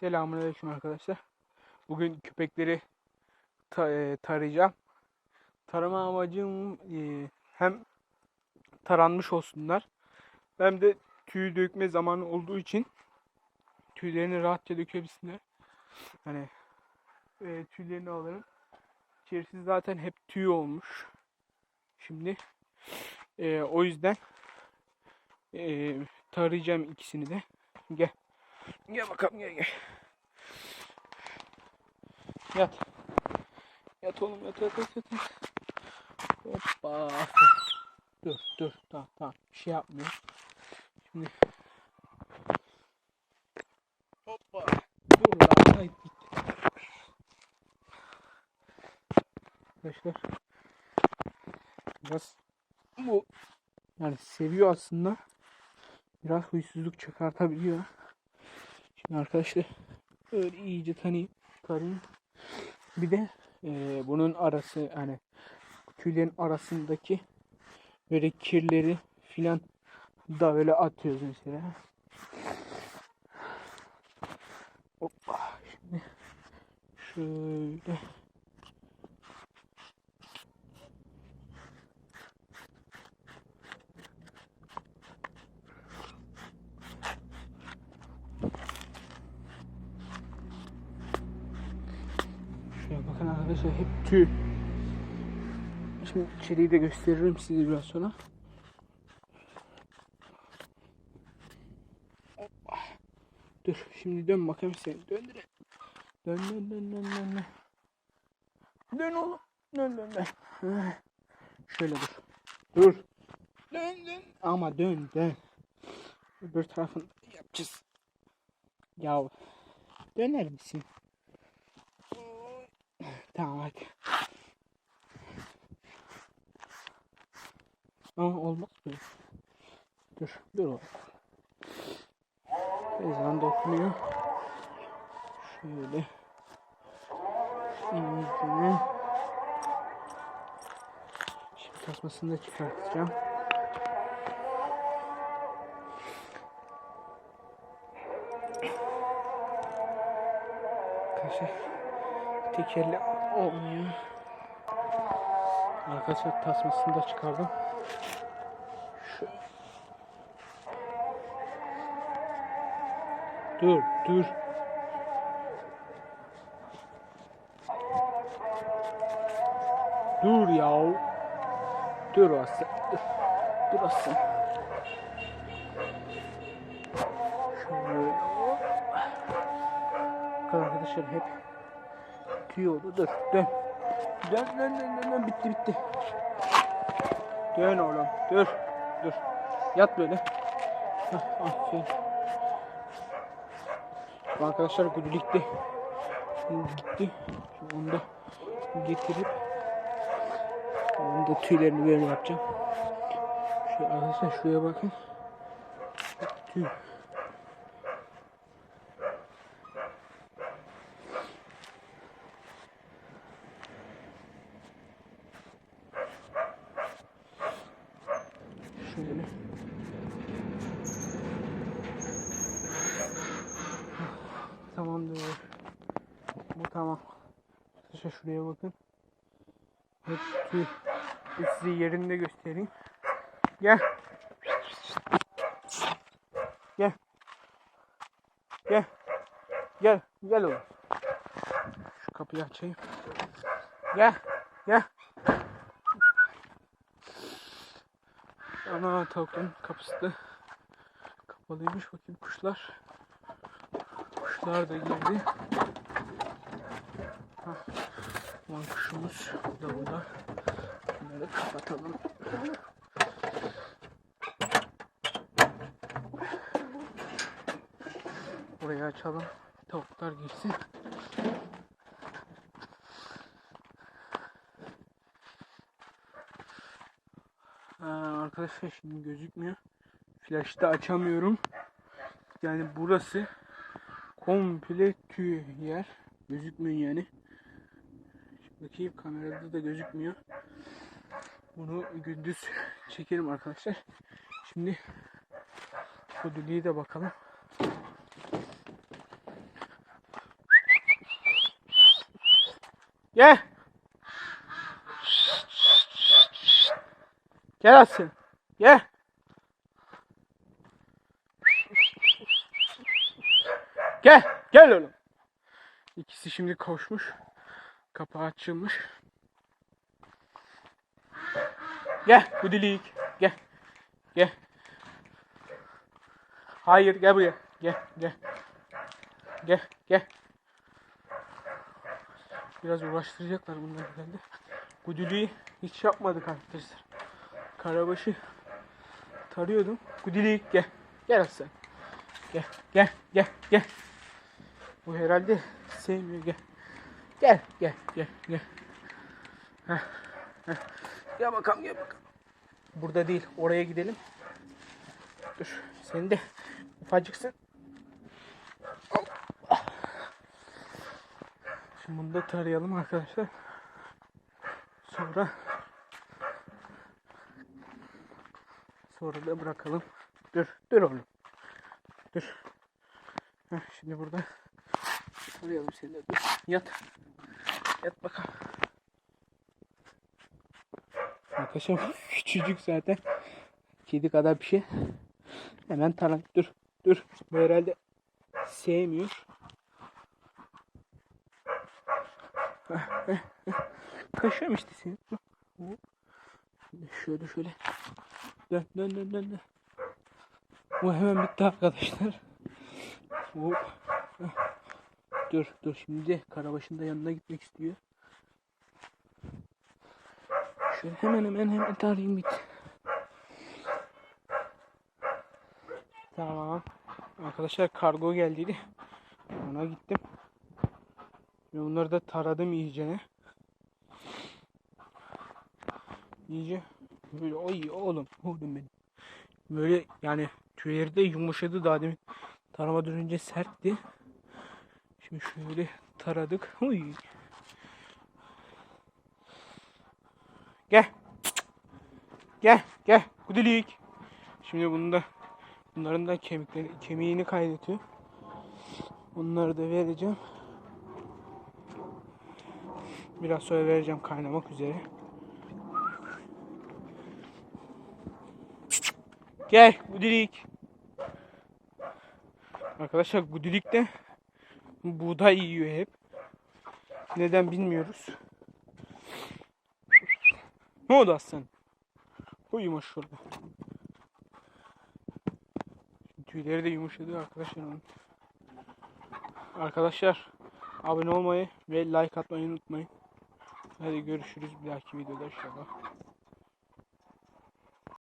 Selamünaleyküm arkadaşlar. Bugün köpekleri ta- e, tarayacağım. Tarama amacım e, hem taranmış olsunlar hem de tüy dökme zamanı olduğu için tüylerini rahatça dökebilsinler. Hani e, tüylerini alırım. İçerisi zaten hep tüy olmuş. Şimdi e, o yüzden e, tarayacağım ikisini de. Gel. Gel bakalım gel gel. Yat. Yat oğlum yat yat yat yat. Hoppa. Dur dur tamam tamam bir şey yapmıyor. Şimdi. Hoppa. Dur lan ay gitti. Arkadaşlar. Biraz bu yani seviyor aslında. Biraz huysuzluk çıkartabiliyor. Arkadaşlar böyle iyice tanıyayım. Tarayayım. Bir de eee, bunun arası hani tüylerin arasındaki böyle kirleri filan da böyle atıyoruz mesela. Hoppa şimdi şöyle Şuraya bakın arkadaşlar hep tüy. Şimdi içeriği de gösteririm size biraz sonra. Dur şimdi dön bakayım seni döndüre. Dön dön dön dön dön dön. Dön oğlum. Dön dön dön. Şöyle dur. Dur. Dön dön. Ama dön dön. Öbür tarafını yapacağız. Ya döner misin? Hadi. Ama olmaz böyle. Dur, dur oğlum. Ezan dokunuyor. Şöyle. İyice. Şimdi tasmasını da çıkartacağım. Arkadaşlar tekerle olmuyor. Arkadaşlar tasmasını da çıkardım. Şu. Dur, dur. Dur ya. Dur Aslı. Dur. Aslı. Şöyle. Arkadaşlar hep tüy oldu. Dur dön. Dön dön dön dön, dön. bitti bitti. Dön oğlum dur dur. Yat böyle. Hah, aferin. Arkadaşlar gudulikti. Şimdi gitti. Şimdi onu da getirip onun da tüylerini böyle yapacağım. Şu arkadaşlar şuraya bakın. Tüy. Şöyle. Tamamdır. Bu tamam. Arkadaşlar şuraya bakın. Hep tüy. Bir size yerinde göstereyim. Gel. Gel. Gel. Gel. Gel oğlum. Şu kapıyı açayım. Gel. Gel. Ana tavukların kapısı da kapalıymış. Bakayım kuşlar. Kuşlar da girdi. Hah. Lan kuşumuz da burada. Bunları kapatalım. Burayı açalım. Tavuklar girsin. Ee, arkadaşlar şimdi gözükmüyor. Flash'ta açamıyorum. Yani burası komple tüy yer. Gözükmüyor yani. Şimdi bakayım kamerada da gözükmüyor. Bunu gündüz çekerim arkadaşlar. Şimdi ödülüye de bakalım. Gel. Gel Aslı. Gel. Gel. Gel oğlum. İkisi şimdi koşmuş. Kapağı açılmış. Gel Gudilik. Gel. Gel. Hayır gel buraya. Gel gel. Gel gel. Biraz uğraştıracaklar bunlar herhalde. Gudiliği hiç yapmadık arkadaşlar. Karabaşı tarıyordum. Gudilik gel. Gel sen. Gel gel gel gel. Bu herhalde sevmiyor gel. Gel gel gel gel. Heh, heh. Gel bakalım gel bakalım. Burada değil oraya gidelim. Dur sen de ufacıksın. Şimdi bunu da tarayalım arkadaşlar. Sonra sonra da bırakalım. Dur dur oğlum. Dur. Heh, şimdi burada tarayalım seni de. Dur. Yat. Yat bakalım. Arkadaşlar küçücük zaten. Kedi kadar bir şey. Hemen taran. Dur. Dur. Bu herhalde sevmiyor. Kaşıyorum işte seni. Şöyle şöyle. Dön dön dön dön. Bu hemen bitti arkadaşlar. Hop. Dur dur şimdi Karabaş'ın da yanına gitmek istiyor. Şöyle hemen hemen hemen tarayayım bit. Tamam. Arkadaşlar kargo geldiydi. Ona gittim. Ve bunları da taradım iyicene. İyice böyle oy oğlum oğlum benim. Böyle yani tüyleri de yumuşadı daha demin. Taramadan önce sertti. Şimdi şöyle taradık. Uy. Gel. Gel, gel. Gudilik. Şimdi bunu da bunların da kemikleri kemiğini kaynatıyor. Bunları da vereceğim. Biraz sonra vereceğim kaynamak üzere. Gel Gudilik. Arkadaşlar Gudilik de buğday yiyor hep. Neden bilmiyoruz. Ne oldu aslan? Uyuma şurada. Tüyleri de yumuşadı arkadaşlar. Arkadaşlar abone olmayı ve like atmayı unutmayın. Hadi görüşürüz bir dahaki videoda inşallah.